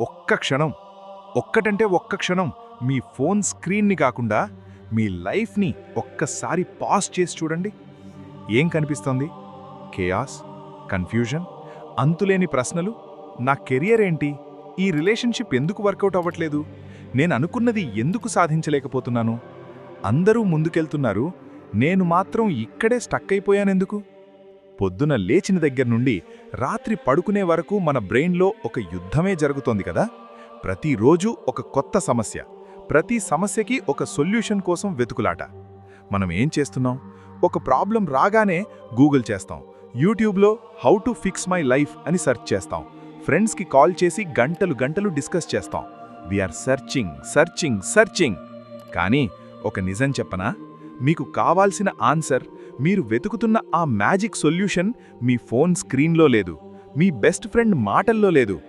ఒక్క క్షణం ఒక్కటంటే ఒక్క క్షణం మీ ఫోన్ స్క్రీన్ని కాకుండా మీ లైఫ్ని ఒక్కసారి పాస్ చేసి చూడండి. ఏం కనిపిస్తోంది? కేయాస్ కన్ఫ్యూజన్ అంతులేని ప్రశ్నలు. నా కెరియర్ ఏంటి? ఈ రిలేషన్షిప్ ఎందుకు వర్కౌట్ అవ్వట్లేదు? నేను అనుకున్నది ఎందుకు సాధించలేకపోతున్నాను? అందరూ ముందుకెళ్తున్నారు. నేను మాత్రం ఇక్కడే స్టక్ అయిపోయానెందుకు? పొద్దున లేచిన దగ్గర నుండి రాత్రి పడుకునే వరకు మన బ్రెయిన్లో ఒక యుద్ధమే జరుగుతోంది కదా? ప్రతిరోజు ఒక కొత్త సమస్య ప్రతి సమస్యకి ఒక సొల్యూషన్ కోసం వెతుకులాట. మనం ఏం చేస్తున్నాం? ఒక ప్రాబ్లం రాగానే గూగుల్ చేస్తాం. యూట్యూబ్లో how to fix my life అని సెర్చ్ చేస్తాం. ఫ్రెండ్స్కి కాల్ చేసి గంటలు గంటలు డిస్కస్ చేస్తాం. We're searching searching searching. కానీ ఒక నిజం చెప్పనా? మీకు కావాల్సిన ఆన్సర్ మీరు వెతుకుతున్న ఆ మ్యాజిక్ సొల్యూషన్ మీ ఫోన్ స్క్రీన్లో లేదు. మీ బెస్ట్ ఫ్రెండ్ మాటల్లో లేదు.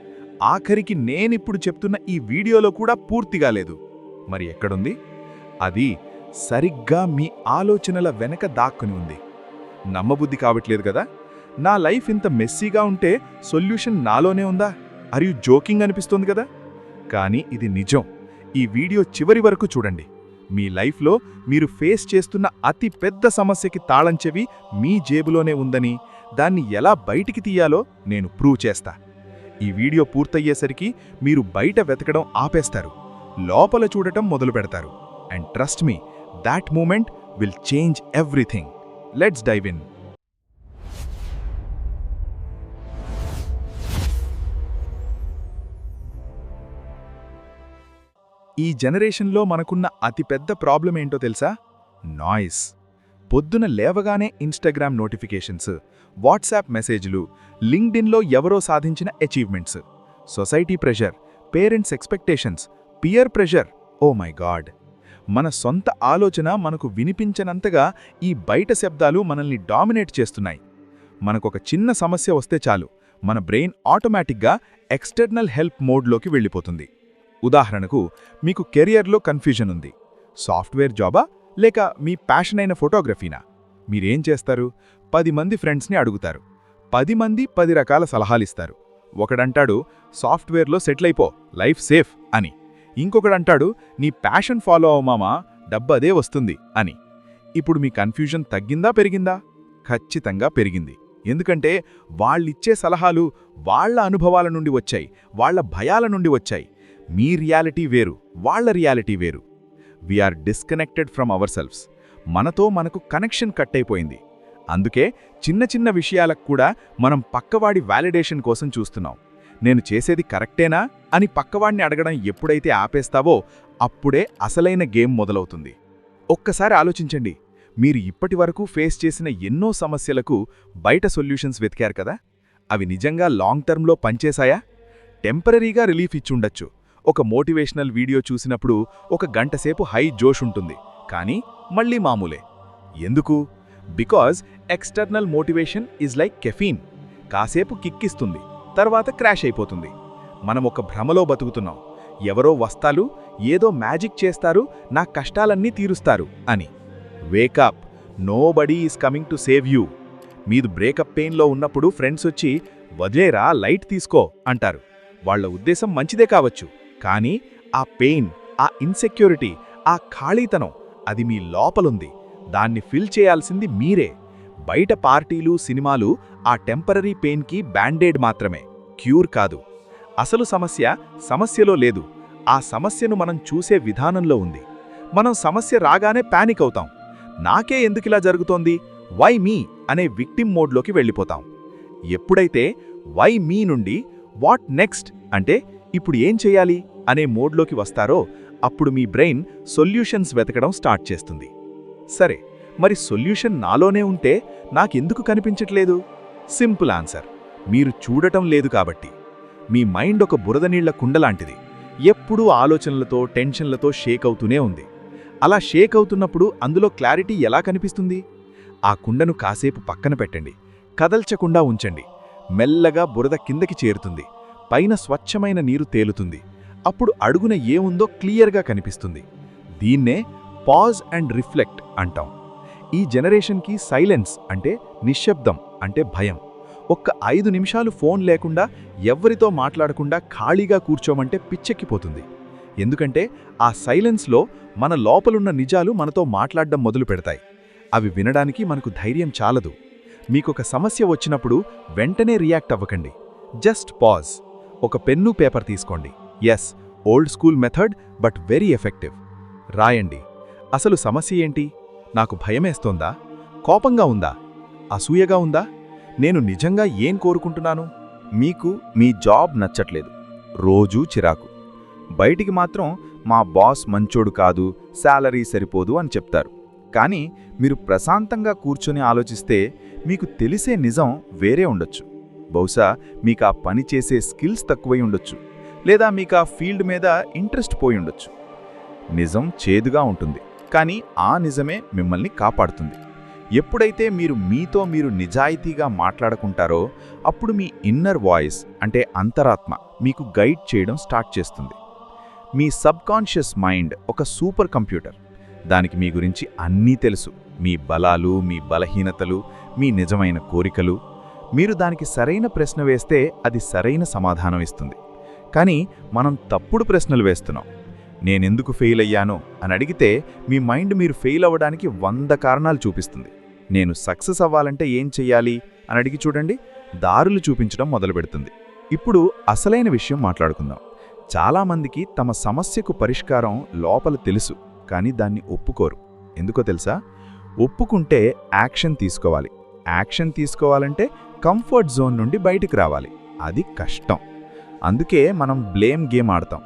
ఆఖరికి నేనిప్పుడు చెప్తున్న ఈ వీడియోలో కూడా పూర్తిగా లేదు. మరి ఎక్కడుంది? అది సరిగ్గా మీ ఆలోచనల వెనక దాక్కుని ఉంది. నమ్మబుద్ధి కావట్లేదు కదా? నా లైఫ్ ఇంత మెస్సీగా ఉంటే సొల్యూషన్ నాలోనే ఉందా? అరియు జోకింగ్ అనిపిస్తోంది కదా? కానీ ఇది నిజం. ఈ వీడియో చివరి వరకు చూడండి. మీ లైఫ్లో మీరు ఫేస్ చేస్తున్న అతి పెద్ద సమస్యకి తాళంచెవి మీ జేబులోనే ఉందని దాన్ని ఎలా బయటికి తీయాలో నేను ప్రూవ్ చేస్తా. ఈ వీడియో పూర్తయ్యేసరికి మీరు బయట వెతకడం ఆపేస్తారు లోపల చూడటం మొదలు పెడతారు. And trust me that moment will change everything. Let's dive in. ఈ జనరేషన్లో మనకున్న అతిపెద్ద ప్రాబ్లం ఏంటో తెలుసా? నాయిస్. పొద్దున లేవగానే ఇన్స్టాగ్రామ్ నోటిఫికేషన్స్ వాట్సాప్ మెసేజ్లు లింక్డిన్లో ఎవరో సాధించిన achievements. Society pressure parents expectations peer pressure. Oh my god! మన సొంత ఆలోచన మనకు వినిపించనంతగా ఈ బయట శబ్దాలు మనల్ని డామినేట్ చేస్తున్నాయి. మనకొక చిన్న సమస్య వస్తే చాలు. మన బ్రెయిన్ ఆటోమేటిక్గా ఎక్స్టర్నల్ హెల్ప్ మోడ్లోకి వెళ్ళిపోతుంది. ఉదాహరణకు మీకు కెరియర్లో కన్ఫ్యూజన్ ఉంది. సాఫ్ట్వేర్ జాబా లేక మీ ప్యాషన్ అయిన ఫోటోగ్రఫీనా? మీరేం చేస్తారు? పది మంది ఫ్రెండ్స్ని అడుగుతారు. పది మంది పది రకాల సలహాలిస్తారు. ఒకడంటాడు సాఫ్ట్వేర్లో సెటిల్ అయిపో లైఫ్ సేఫ్ అని. ఇంకొకడంటాడు నీ ప్యాషన్ ఫాలో అవమామా డబ్బదే వస్తుంది అని. ఇప్పుడు మీ కన్ఫ్యూజన్ తగ్గిందా పెరిగిందా? ఖచ్చితంగా పెరిగింది. ఎందుకంటే వాళ్ళిచ్చే సలహాలు వాళ్ళ అనుభవాల నుండి వచ్చాయి వాళ్ళ భయాల నుండి వచ్చాయి. మీ రియాలిటీ వేరు వాళ్ళ రియాలిటీ వేరు. We're disconnected from our selfs మనతో మనకు కనెక్షన్ కట్ అయిపోయింది. అందుకే చిన్న చిన్న విషయాలకు కూడా మనం పక్కవాడి వ్యాలిడేషన్ కోసం చూస్తున్నాం. నేను చేసేది కరెక్టేనా అని పక్కవాడిని అడగడం ఎప్పుడైతే ఆపేస్తావో అప్పుడే అసలైన గేమ్ మొదలవుతుంది. ఒక్కసారి ఆలోచించండి. మీరు ఇప్పటి వరకు ఫేస్ చేసిన ఎన్నో సమస్యలకు బయట సొల్యూషన్స్ వెతికారు కదా? అవి నిజంగా లాంగ్ టర్మ్లో పనిచేశాయా? టెంపరీగా రిలీఫ్ ఇచ్చుండొచ్చు ఒక మోటివేషనల్ వీడియో చూసినప్పుడు ఒక గంటసేపు హై జోష్ ఉంటుంది. కానీ మళ్ళీ మామూలే. ఎందుకు? Because external motivation is like caffeine. కాసేపు కిక్కిస్తుంది. తర్వాత క్రాష్ అయిపోతుంది. మనం ఒక భ్రమలో బతుకుతున్నాం. ఎవరో వస్తాలు ఏదో మ్యాజిక్ చేస్తారు నా కష్టాలన్నీ తీరుస్తారు అని. Wake up nobody is coming to save you మీది బ్రేకప్ పెయిన్లో ఉన్నప్పుడు ఫ్రెండ్స్ వచ్చి వదిలేరా లైట్ తీసుకో అంటారు. వాళ్ళ ఉద్దేశం మంచిదే కావచ్చు. కానీ ఆ పెయిన్ ఆ ఇన్సెక్యూరిటీ ఆ ఖాళీతనం అది మీ లోపలుంది. దాన్ని ఫిల్ చేయాల్సింది మీరే. బయట పార్టీలు సినిమాలు ఆ టెంపరరీ పెయిన్కి బ్యాండేడ్ మాత్రమే. క్యూర్ కాదు. అసలు సమస్య సమస్యలో లేదు. ఆ సమస్యను మనం చూసే విధానంలో ఉంది. మనం సమస్య రాగానే ప్యానిక్ అవుతాం. నాకే ఎందుకిలా జరుగుతోంది? వై మీ అనే విక్టిమ్ మోడ్లోకి వెళ్ళిపోతాం. ఎప్పుడైతే వై మీ నుండి వాట్ నెక్స్ట్ అంటే ఇప్పుడు ఏం చేయాలి? అనే మోడ్లోకి వస్తారో అప్పుడు మీ బ్రెయిన్ సొల్యూషన్స్ వెతకడం స్టార్ట్ చేస్తుంది. సరే మరి సొల్యూషన్ నాలోనే ఉంటే నాకెందుకు కనిపించట్లేదు? Simple answer. మీరు చూడటం లేదు కాబట్టి. మీ మైండ్ ఒక బురద నీళ్ళ కుండలాంటిది ఎప్పుడూ ఆలోచనలతో టెన్షన్లతో షేక్ అవుతూనే ఉంది. అలా షేక్ అవుతున్నప్పుడు అందులో క్లారిటీ ఎలా కనిపిస్తుంది? ఆ కుండను కాసేపు పక్కన పెట్టండి. కదల్చకుండా ఉంచండి. మెల్లగా బురద కిందకి చేరుతుంది. పైన స్వచ్ఛమైన నీరు తేలుతుంది. అప్పుడు అడుగున ఏముందో క్లియర్గా కనిపిస్తుంది. దీన్నే పాజ్ అండ్ రిఫ్లెక్ట్ అంటాం. ఈ జనరేషన్కి సైలెన్స్ అంటే నిశ్శబ్దం అంటే భయం. ఒక్క ఐదు నిమిషాలు ఫోన్ లేకుండా ఎవ్వరితో మాట్లాడకుండా ఖాళీగా కూర్చోమంటే పిచ్చెక్కిపోతుంది. ఎందుకంటే ఆ సైలెన్స్లో మన లోపలున్న నిజాలు మనతో మాట్లాడడం మొదలు పెడతాయి. అవి వినడానికి మనకు ధైర్యం చాలదు. మీకొక సమస్య వచ్చినప్పుడు వెంటనే రియాక్ట్ అవ్వకండి. జస్ట్ పాజ్ ఒక పెన్ను పేపర్ తీసుకోండి. Yes old school method but very effective రాయండి. అసలు సమస్య ఏంటి? నాకు భయమేస్తోందా కోపంగా ఉందా? అసూయగా ఉందా? నేను నిజంగా ఏం కోరుకుంటున్నాను? మీకు మీ జాబ్ నచ్చట్లేదు. రోజూ చిరాకు. బయటికి మాత్రం మా బాస్ మంచోడు కాదు శాలరీ సరిపోదు అని చెప్తారు. కానీ మీరు ప్రశాంతంగా కూర్చొని ఆలోచిస్తే మీకు తెలిసే నిజం వేరే ఉండొచ్చు. బహుశా మీకు ఆ పని చేసే స్కిల్స్ తక్కువై ఉండొచ్చు. లేదా మీకు ఆ ఫీల్డ్ మీద ఇంట్రెస్ట్ పోయి ఉండొచ్చు. నిజం చేదుగా ఉంటుంది. కానీ ఆ నిజమే మిమ్మల్ని కాపాడుతుంది. ఎప్పుడైతే మీరు మీతో మీరు నిజాయితీగా మాట్లాడుకుంటారో అప్పుడు మీ ఇన్నర్ వాయిస్ అంటే అంతరాత్మ మీకు గైడ్ చేయడం స్టార్ట్ చేస్తుంది. మీ సబ్కాన్షియస్ మైండ్ ఒక సూపర్ కంప్యూటర్ దానికి మీ గురించి అన్నీ తెలుసు. మీ బలాలు మీ బలహీనతలు మీ నిజమైన కోరికలు. మీరు దానికి సరైన ప్రశ్న వేస్తే అది సరైన సమాధానం ఇస్తుంది. కానీ మనం తప్పుడు ప్రశ్నలు వేస్తున్నాం. నేనెందుకు ఫెయిల్ అయ్యాను అని అడిగితే మీ మైండ్ మీరు ఫెయిల్ అవ్వడానికి వంద కారణాలు చూపిస్తుంది. నేను సక్సెస్ అవ్వాలంటే ఏం చెయ్యాలి అని అడిగి చూడండి దారులు చూపించడం మొదలుపెడుతుంది ఇప్పుడు అసలైన విషయం మాట్లాడుకుందాం. చాలామందికి తమ సమస్యకు పరిష్కారం లోపల తెలుసు కానీ దాన్ని ఒప్పుకోరు. ఎందుకో తెలుసా? ఒప్పుకుంటే యాక్షన్ తీసుకోవాలి. యాక్షన్ తీసుకోవాలంటే కంఫర్ట్ జోన్ నుండి బయటికి రావాలి. అది కష్టం. అందుకే మనం బ్లేమ్ గేమ్ ఆడతాం.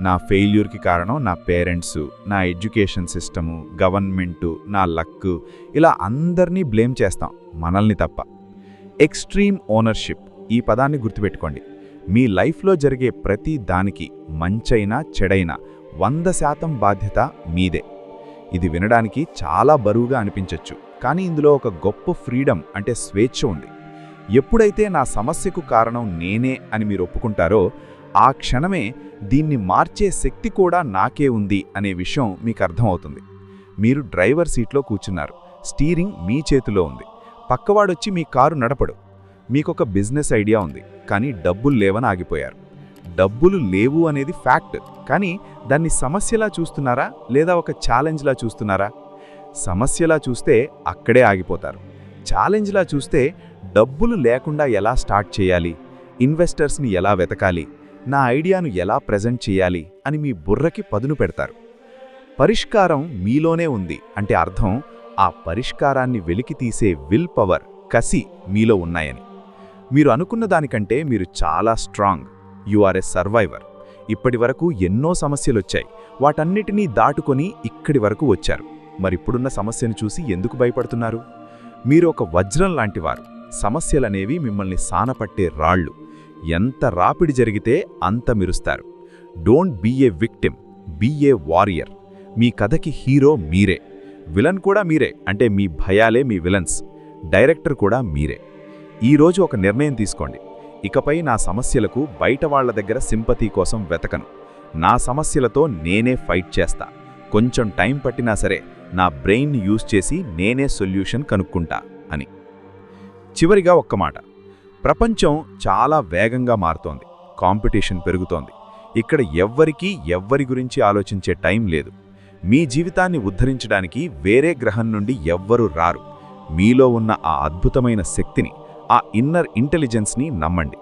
నా ఫెయిల్యూర్కి కారణం నా పేరెంట్స్ నా ఎడ్యుకేషన్ సిస్టము గవర్నమెంటు నా లక్ ఇలా అందరినీ బ్లేమ్ చేస్తాం మనల్ని తప్ప. ఎక్స్ట్రీమ్ ఓనర్షిప్ ఈ పదాన్ని గుర్తుపెట్టుకోండి. మీ లైఫ్లో జరిగే ప్రతి దానికి మంచైనా చెడైనా వంద శాతం బాధ్యత మీదే. ఇది వినడానికి చాలా బరువుగా అనిపించవచ్చు కానీ ఇందులో ఒక గొప్ప ఫ్రీడమ్ అంటే స్వేచ్ఛ ఉంది. ఎప్పుడైతే నా సమస్యకు కారణం నేనే అని మీరు ఒప్పుకుంటారో ఆ క్షణమే దీన్ని మార్చే శక్తి కూడా నాకే ఉంది అనే విషయం మీకు అర్థమవుతుంది. మీరు డ్రైవర్ సీట్లో కూర్చున్నారు. స్టీరింగ్ మీ చేతిలో ఉంది. పక్కవాడొచ్చి మీ కారు నడపడు. మీకొక బిజినెస్ ఐడియా ఉంది. కానీ డబ్బులు లేవని ఆగిపోయారు. డబ్బులు లేవు అనేది ఫ్యాక్ట్. కానీ దాన్ని సమస్యలా చూస్తున్నారా? లేదా ఒక ఛాలెంజ్లా చూస్తున్నారా? సమస్యలా చూస్తే అక్కడే ఆగిపోతారు. ఛాలెంజ్లా చూస్తే డబ్బులు లేకుండా ఎలా స్టార్ట్ చేయాలి? ఇన్వెస్టర్స్ని ఎలా వెతకాలి? నా ఐడియాను ఎలా ప్రజెంట్ చేయాలి? అని మీ బుర్రకి పదును పెడతారు. పరిష్కారం మీలోనే ఉంది. అంటే అర్థం ఆ పరిష్కారాన్ని వెలికి తీసే విల్ పవర్ కసి మీలో ఉన్నాయని. మీరు అనుకున్న దానికంటే మీరు చాలా strong. You are a survivor. ఇప్పటి వరకు ఎన్నో సమస్యలొచ్చాయి. వాటన్నిటినీ దాటుకొని ఇక్కడి వరకు వచ్చారు. మరిప్పుడున్న సమస్యను చూసి ఎందుకు భయపడుతున్నారు? మీరు ఒక వజ్రం లాంటివారు సమస్యలనేవి మిమ్మల్ని సానపట్టే రాళ్ళు. ఎంత రాపిడి జరిగితే అంత మిరుస్తారు. Don't be a victim be a warrior. మీ కథకి హీరో మీరే. విలన్ కూడా మీరే అంటే మీ భయాలే మీ విలన్స్. డైరెక్టర్ కూడా మీరే. ఈరోజు ఒక నిర్ణయం తీసుకోండి. ఇకపై నా సమస్యలకు బయట వాళ్ళ దగ్గర సింపతి కోసం వెతకను. నా సమస్యలతో నేనే ఫైట్ చేస్తా. కొంచెం టైం పట్టినా సరే నా బ్రెయిన్ యూజ్ చేసి నేనే సొల్యూషన్ కనుక్కుంటా అని. చివరిగా ఒక్క మాట. ప్రపంచం చాలా వేగంగా మారుతోంది. కాంపిటీషన్ పెరుగుతోంది. ఇక్కడ ఎవ్వరికీ ఎవ్వరి గురించి ఆలోచించే టైం లేదు. మీ జీవితాన్ని ఉద్ధరించడానికి వేరే గ్రహం నుండి ఎవ్వరూ రారు. మీలో ఉన్న ఆ అద్భుతమైన శక్తిని ఆ ఇన్నర్ ఇంటెలిజెన్స్ని నమ్మండి.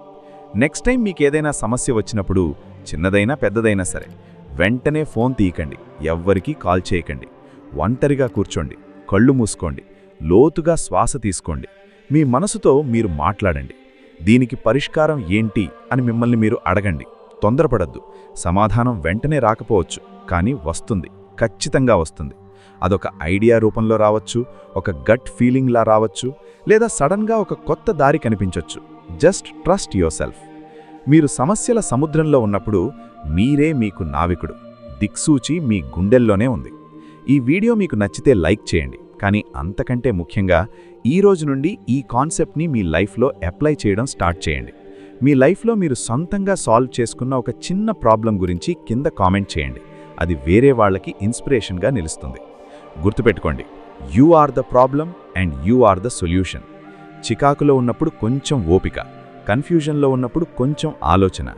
నెక్స్ట్ టైం మీకేదైనా సమస్య వచ్చినప్పుడు చిన్నదైనా పెద్దదైనా సరే వెంటనే ఫోన్ తీయకండి. ఎవ్వరికీ కాల్ చేయకండి. ఒంటరిగా కూర్చోండి. కళ్ళు మూసుకోండి. లోతుగా శ్వాస తీసుకోండి. మీ మనసుతో మీరు మాట్లాడండి. దీనికి పరిష్కారం ఏంటి అని మిమ్మల్ని మీరు అడగండి. తొందరపడద్దు. సమాధానం వెంటనే రాకపోవచ్చు. కానీ వస్తుంది. ఖచ్చితంగా వస్తుంది. అదొక ఐడియా రూపంలో రావచ్చు. ఒక గట్ ఫీలింగ్లా రావచ్చు. లేదా సడన్గా ఒక కొత్త దారి కనిపించవచ్చు జస్ట్ ట్రస్ట్ యువర్ సెల్ఫ్ మీరు సమస్యల సముద్రంలో ఉన్నప్పుడు మీరే మీకు నావికుడు. దిక్సూచి మీ గుండెల్లోనే ఉంది. ఈ వీడియో మీకు నచ్చితే లైక్ చేయండి. కానీ అంతకంటే ముఖ్యంగా ఈ రోజు నుండి ఈ కాన్సెప్ట్ని మీ లైఫ్లో అప్లై చేయడం స్టార్ట్ చేయండి. మీ లైఫ్లో మీరు సొంతంగా సాల్వ్ చేసుకున్న ఒక చిన్న ప్రాబ్లం గురించి కింద కామెంట్ చేయండి. అది వేరే వాళ్ళకి ఇన్స్పిరేషన్గా నిలుస్తుంది. గుర్తుపెట్టుకోండి you are the problem and you are the solution. చికాకులో ఉన్నప్పుడు కొంచెం ఓపిక కన్ఫ్యూజన్లో ఉన్నప్పుడు కొంచెం ఆలోచన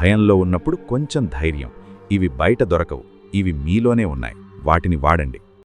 భయంలో ఉన్నప్పుడు కొంచెం ధైర్యం. ఇవి బయట దొరకవు ఇవి మీలోనే ఉన్నాయి. వాటిని వాడండి.